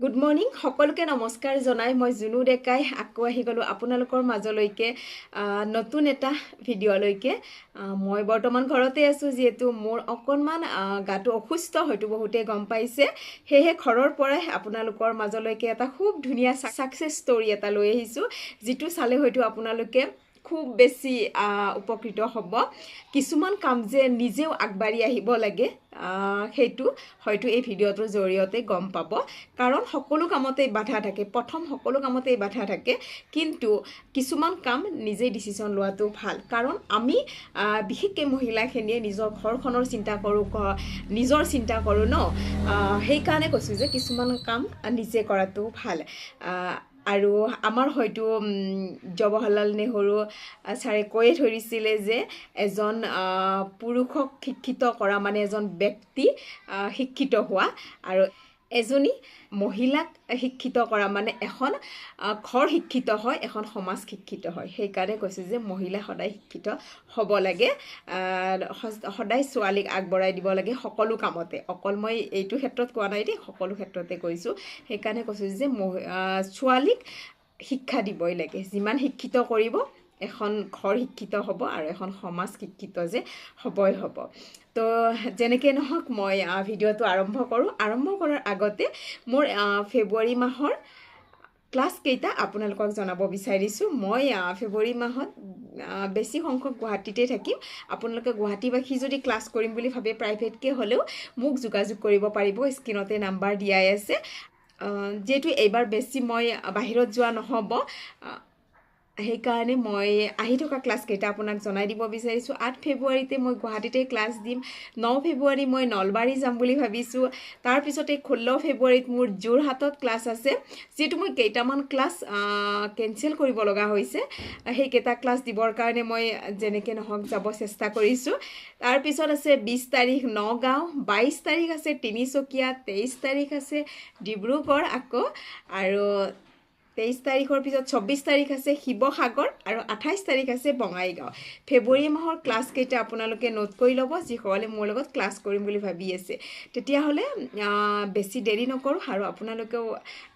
Good morning সকলোকে নমস্কাৰ জনাই মই জুনু ডেকাই আকৌ আহি গ'লোঁ আপোনালোকৰ মাজলৈকে নতুন এটা ভিডিঅ'লৈকে মই বৰ্তমান ঘৰতে আছোঁ যিহেতু মোৰ অকণমান গাটো অসুস্থ হয়তো বহুতেই গম পাইছে। সেয়েহে ঘৰৰ পৰাই আপোনালোকৰ মাজলৈকে এটা খুব ধুনীয়া ছাকচেছ ষ্টৰি এটা লৈ আহিছোঁ যিটো চালে হয়তো আপোনালোকে খুব বেছি উপকৃত হ'ব। কিছুমান কাম যে নিজেও আগবাঢ়ি আহিব লাগে সেইটো হয়তো এই ভিডিঅ'টোৰ জৰিয়তে গম পাব। কাৰণ সকলো কামতেই বাধা থাকে প্ৰথম সকলো কামতেই বাধা থাকে। কিন্তু কিছুমান কাম নিজেই ডিচিশ্যন লোৱাটো ভাল। কাৰণ আমি বিশেষকৈ মহিলাখিনিয়ে নিজৰ ঘৰখনৰ চিন্তা কৰোঁ নিজৰ চিন্তা কৰোঁ ন? সেইকাৰণে কৈছোঁ যে কিছুমান কাম নিজে কৰাটো ভাল। আৰু আমাৰ হয়তো জৱাহৰলাল নেহৰু ছাৰে কৈয়ে ধৰিছিলে যে এজন পুৰুষক শিক্ষিত কৰা মানে এজন ব্যক্তি শিক্ষিত হোৱা আৰু এজনী মহিলাক শিক্ষিত কৰা মানে এখন ঘৰ শিক্ষিত হয় এখন সমাজ শিক্ষিত হয়। সেইকাৰণে কৈছোঁ যে মহিলা সদায় শিক্ষিত হ'ব লাগে সদায় ছোৱালীক আগবঢ়াই দিব লাগে সকলো কামতে। অকল মই এইটো ক্ষেত্ৰত কোৱা নাই দেই সকলো ক্ষেত্ৰতে কৈছোঁ। সেইকাৰণে কৈছোঁ যে মহি- ছোৱালীক শিক্ষা দিবই লাগে। যিমান শিক্ষিত কৰিব এখন ঘৰ শিক্ষিত হ'ব আৰু এখন সমাজ শিক্ষিত যে হ'বই হ'ব। তো যেনেকৈ নহওক মই ভিডিঅ'টো আৰম্ভ কৰোঁ। আৰম্ভ কৰাৰ আগতে মোৰ ফেব্ৰুৱাৰী মাহৰ ক্লাছ কেইটা আপোনালোকক জনাব বিচাৰিছোঁ। মই ফেব্ৰুৱাৰী মাহত বেছি সংখ্যক গুৱাহাটীতে থাকিম। আপোনালোকে গুৱাহাটীবাসী যদি ক্লাছ কৰিম বুলি ভাবে প্ৰাইভেটকৈ হ'লেও মোক যোগাযোগ কৰিব পাৰিব। স্ক্ৰীণতে নাম্বাৰ দিয়াই আছে। যিহেতু এইবাৰ বেছি মই বাহিৰত যোৱা নহ'ব সেইকাৰণে মই আহি থকা ক্লাছকেইটা আপোনাক জনাই দিব বিচাৰিছোঁ। আঠ ফেব্ৰুৱাৰীতে মই গুৱাহাটীতে ক্লাছ দিম। ন ফেব্ৰুৱাৰী মই নলবাৰী যাম বুলি ভাবিছোঁ। তাৰপিছতে ষোল্ল ফেব্ৰুৱাৰীত মোৰ যোৰহাটত ক্লাছ আছে যিহেতু মই কেইটামান ক্লাছ কেঞ্চেল কৰিব লগা হৈছে। সেইকেইটা ক্লাছ দিবৰ কাৰণে মই যেনেকৈ নহওক যাব চেষ্টা কৰিছোঁ। তাৰপিছত আছে বিছ তাৰিখ নগাঁও বাইছ তাৰিখ আছে তিনিচুকীয়া তেইছ তাৰিখ আছে ডিব্ৰুগড় আকৌ। আৰু তেইছ তাৰিখৰ পিছত চৌব্বিছ তাৰিখ আছে শিৱসাগৰ আৰু আঠাইছ তাৰিখ আছে বঙাইগাঁও। ফেব্ৰুৱাৰী মাহৰ ক্লাছকেইটা আপোনালোকে নোট কৰি ল'ব, যিসকলে মোৰ লগত ক্লাছ কৰিম বুলি ভাবি আছে। তেতিয়াহ'লে বেছি দেৰি নকৰোঁ আৰু আপোনালোকেও,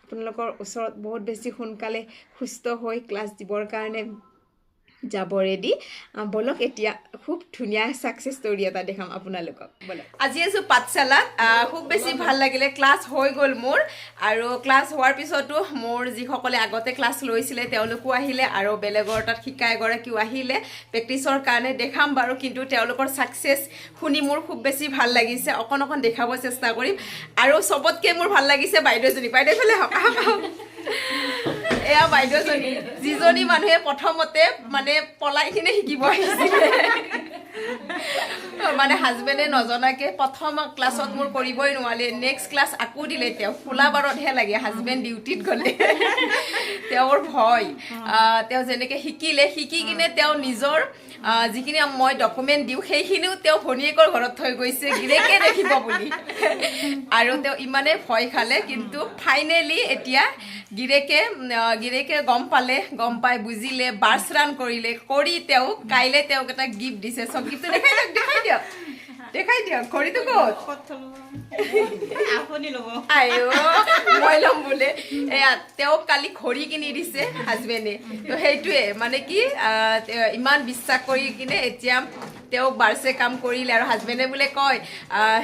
আপোনালোকৰ ওচৰত বহুত বেছি সোনকালে সুস্থ হৈ ক্লাছ দিবৰ কাৰণে যাব ৰেডি আহ, ব'লক এতিয়া খুব ধুনীয়া ছাকচেছ ষ্টৰি এটা দেখাম আপোনালোকক। ব'লক। আজি আছোঁ পাঠশালাত। খুব বেছি ভাল লাগিলে। ক্লাছ হৈ গ'ল মোৰ। আৰু ক্লাছ হোৱাৰ পিছতো মোৰ যিসকলে আগতে ক্লাছ লৈছিলে তেওঁলোকো আহিলে আৰু বেলেগৰ তাত শিকা এগৰাকীও আহিলে। প্ৰেক্টিছৰ কাৰণে দেখাম বাৰু কিন্তু তেওঁলোকৰ ছাকচেছ শুনি মোৰ খুব বেছি ভাল লাগিছে। অকণ অকণ দেখাব চেষ্টা কৰিম। আৰু চবতকৈ মোৰ ভাল লাগিছে বাইদেউজনী। বাইদেউ ফালে আহক। এয়া বাইদেউজনী যিজনী মানুহে প্ৰথমতে মানে পলাই কিনে শিকিব আহিছিলে। মানে হাজবেণ্ডে নজনাকে প্ৰথম ক্লাছত মোৰ কৰিবই নোৱাৰিলে নেক্সট ক্লাছ আকৌ দিলে তেওঁ খোলা বাৰতহে লাগে হাজবেণ্ড ডিউটিত গ'লে। তেওঁৰ ভয়। তেওঁ যেনেকৈ শিকিলে শিকি কিনে তেওঁ নিজৰ যিখিনি মই ডকুমেণ্ট দিওঁ সেইখিনিও তেওঁ ভনীয়েকৰ ঘৰত থৈ গৈছে গিৰেকে দেখিব বুলি। আৰু তেওঁ ইমানেই ভয় খালে কিন্তু ফাইনেলি এতিয়া গিৰেকে গিৰেকে গম পালে গম পাই বুজিলে বাৰ্চ ৰান কৰিলে কৰি তেওঁ কাইলৈ তেওঁক এটা গিফ্ট দিছে চব গিফ্টটো দেখাই দিয়ক দেখাই দিয়ক দেখাই দিয়ক খড়ি ক'ত ক'ত আপুনি ল'ব আইঅ মই ল'ম বোলে এয়া তেওঁক কালি ঘড়ী কিনি দিছে হাজবেণ্ডে তো সেইটোৱে মানে কি আহ, ইমান বিশ্বাস কৰি কিনে এতিয়া তেওঁক বাৰ্চে কাম কৰিলে আৰু হাজবেণ্ডে বোলে কয়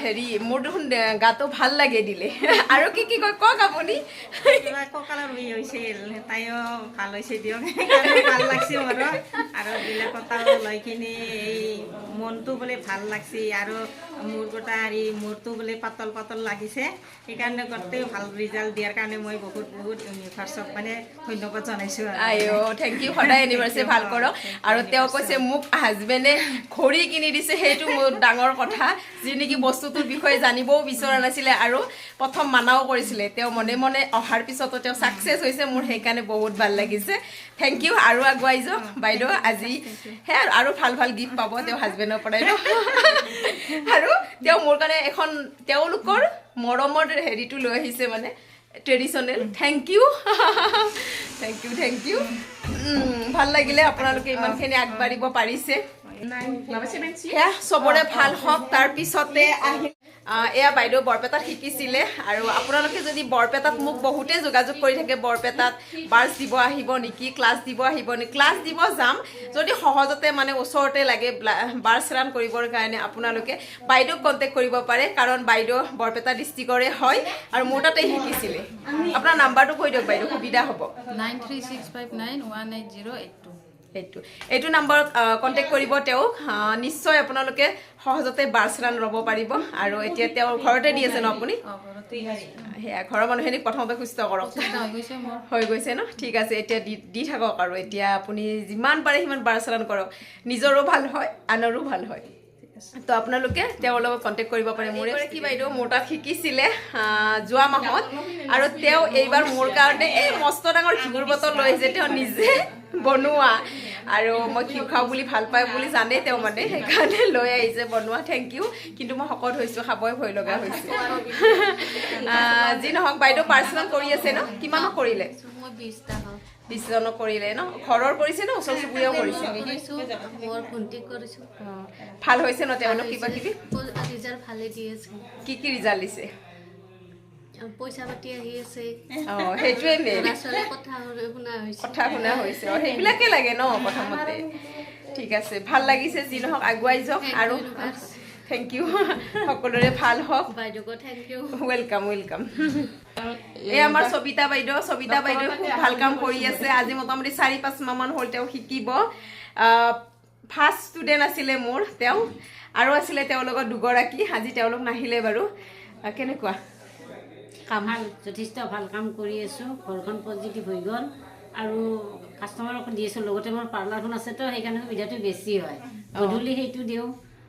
হেৰি মোৰ দেখোন গাটো ভালো লাগে দিলে। আৰু কি কি কয় কওক আপুনি? কঁকালৰ বিষ হৈছিল তাইও ভালো হৈছে দিয়ক। ভালো লাগছে মোৰো। আৰু বেলেগ কথাও লৈ কিনি এই মনটো বোলে ভালো লাগছে আৰু মোৰ গোটা হেৰি মূৰটো বোলে পাতল পাতল লাগিছে। সেইকাৰণে গোটেই ভালো ৰিজাল্ট দিয়াৰ কাৰণে মই বহুত বহুত ইউনিভাৰ্চক মানে ধন্যবাদ জনাইছোঁ আৰু। আইঅ থেংক ইউ সদায় এনিভাৰ্চাৰী ভালো কৰক। আৰু তেওঁ কৈছে মোক হাজবেণ্ডে ঘড়ী কিনি দিছে, সেইটো মোৰ ডাঙৰ কথা। যি নেকি বস্তুটোৰ বিষয়ে জানিবও বিচৰা নাছিলে আৰু প্ৰথম মানাও কৰিছিলে। তেওঁ মনে মনে অহাৰ পিছতো তেওঁ ছাকচেছ হৈছে, মোৰ সেইকাৰণে বহুত ভালো লাগিছে। থেংক ইউ আৰু আগুৱাই যাওক। বাইদেউ, আজি সেয়া আৰু- ভালো ভালো গিফ্ট পাব তেওঁ হাজবেণ্ডৰ পৰাই আৰু তেওঁ মোৰ কাৰণে এখন তেওঁলোকৰ মৰমৰ হেৰিটো লৈ আহিছে মানে। Traditional thank you thank you thank you ভালো লাগিলে আপোনালোকে ইমানখিনি আগবাঢ়িব পাৰিছে। চবৰে ভালো হওক তাৰপিছতে আহ, এয়া বাইদেউ বৰপেটাত শিকিছিলে আৰু আপোনালোকে যদি বৰপেটাত মোক বহুতেই যোগাযোগ কৰি থাকে, বৰপেটাত বাৰ্চ দিব আহিব নেকি, ক্লাছ দিব আহিব নেকি, ক্লাছ দিব যাম। যদি সহজতে মানে ওচৰতে লাগে বাৰ্চ ৰান কৰিবৰ কাৰণে আপোনালোকে বাইদেউক কণ্টেক্ট কৰিব পাৰে, কাৰণ বাইদেউ বৰপেটা ডিষ্ট্ৰিক্টৰে হয় আৰু মোৰ তাতে শিকিছিলে। আপোনাৰ নাম্বাৰটো কৈ দিয়ক বাইদেউ, সুবিধা হ'ব। Nine three six five nine one eight zero' eight সেইটো। এইটো নাম্বাৰত কণ্টেক্ট কৰিব তেওঁক নিশ্চয় আপোনালোকে সহজতে ৰান ল'ব পাৰিব। আৰু এতিয়া তেওঁ ঘৰতে দি আছে ন আপুনি? সেয়া ঘৰৰ মানুহখিনিক প্ৰথমতে সুস্থ কৰক। হৈ গৈছে ন? ঠিক আছে এতিয়া দি দি থাকক আৰু। এতিয়া আপুনি যিমান পাৰে সিমান ৰান কৰক। নিজৰো ভালো হয় আনৰো ভালো হয়। তো আপোনালোকে তেওঁৰ লগত কণ্টেক্ট কৰিব পাৰে মোৰ। কি বাইদেউ? মোৰ তাত শিকিছিলে যোৱা মাহত। আৰু তেওঁ এইবাৰ মোৰ কাৰণে এই মস্ত ডাঙৰ ঘিউৰ বটল লৈ আহিছে তেওঁ নিজে বনোৱা। আৰু মই ঘিউ খাওঁ বুলি ভাল পায় বুলি জানে তেওঁ মানে সেইকাৰণে লৈ আহিছে বনোৱা থেংক ইউ কিন্তু মই শকত হৈছোঁ খাবই ভয় লগা হৈছে। যি নহওক বাইদেউ পাৰ্চনেল কৰি আছে ন? কিমানক কৰিলে? বিছজনক কৰিলে ন? ঘৰৰ কৰিছে ন? ওচৰ চুবুৰীয়াও কৰিছে ভাল হৈছে ন? তেওঁলোক কিবা কিবি? কি কি ৰিজাল্ট দিছে? পইচা পাতি আহি আছে। অঁ সেইটোৱে মেইন কথা শুনা হৈছে। কথা শুনা হৈছে অঁ সেইবিলাকে লাগে ন প্ৰথমতে। ঠিক আছে ভালো লাগিছে যি নহওক আগুৱাই যাওক আৰু থেংক ইউ সকলোৰে ভালো হওক। থেংক ইউ ৱেলকাম ৱেলকাম এই আমাৰ সবিতা বাইদেউ সবিতা বাইদেউ খুব ভালো কাম কৰি আছে। আজি মোটামুটি চাৰি পাঁচ মাহমান হ'ল তেওঁ শিকিব। ফাৰ্ষ্ট ষ্টুডেণ্ট আছিলে মোৰ তেওঁ। আৰু আছিলে তেওঁৰ লগত দুগৰাকী আজি তেওঁলোক নাহিলে বাৰু। কেনেকুৱা? কাম ভাল যথেষ্ট ভাল কাম কৰি আছোঁ। ঘৰখন পজিটিভ হৈ গ'ল আৰু কাষ্টমাৰকো দি আছোঁ। লগতে মোৰ পাৰ্লাৰখন আছেতো সেইকাৰণে সুবিধাটো বেছি হয়। গধূলি সেইটো দিওঁ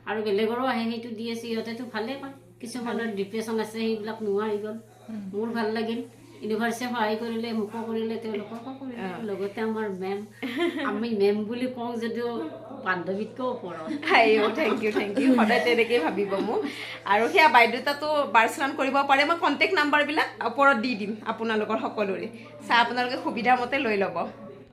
আৰু বেলেগৰো আহে সেইটো দি আছোঁ সিহঁতেতো ভালেই পায়। কিছুমানৰ ডিপ্ৰেশ্যন আছে সেইবিলাক নোহোৱা হৈ গ'ল মোৰ ভাল লাগিল। ইউনিভাৰ্চিটিয়ে সহায় কৰিলে মোকো কৰিলে তেওঁলোককো কৰিলে। লগতে আমাৰ মেম আমি মেম বুলি কওঁ যদিও বান্ধৱীতকৈও ওপৰত। আইঅ থেংক ইউ থেংক ইউ সদায় তেনেকেই ভাবিব মোক। আৰু সেয়া বাইদেউতাতো বাৰ্চেলন কৰিব পাৰে, মই কণ্টেক্ট নাম্বাৰবিলাক ওপৰত দি দিম আপোনালোকৰ সকলোৰে। চাই আপোনালোকে সুবিধামতে লৈ ল'ব।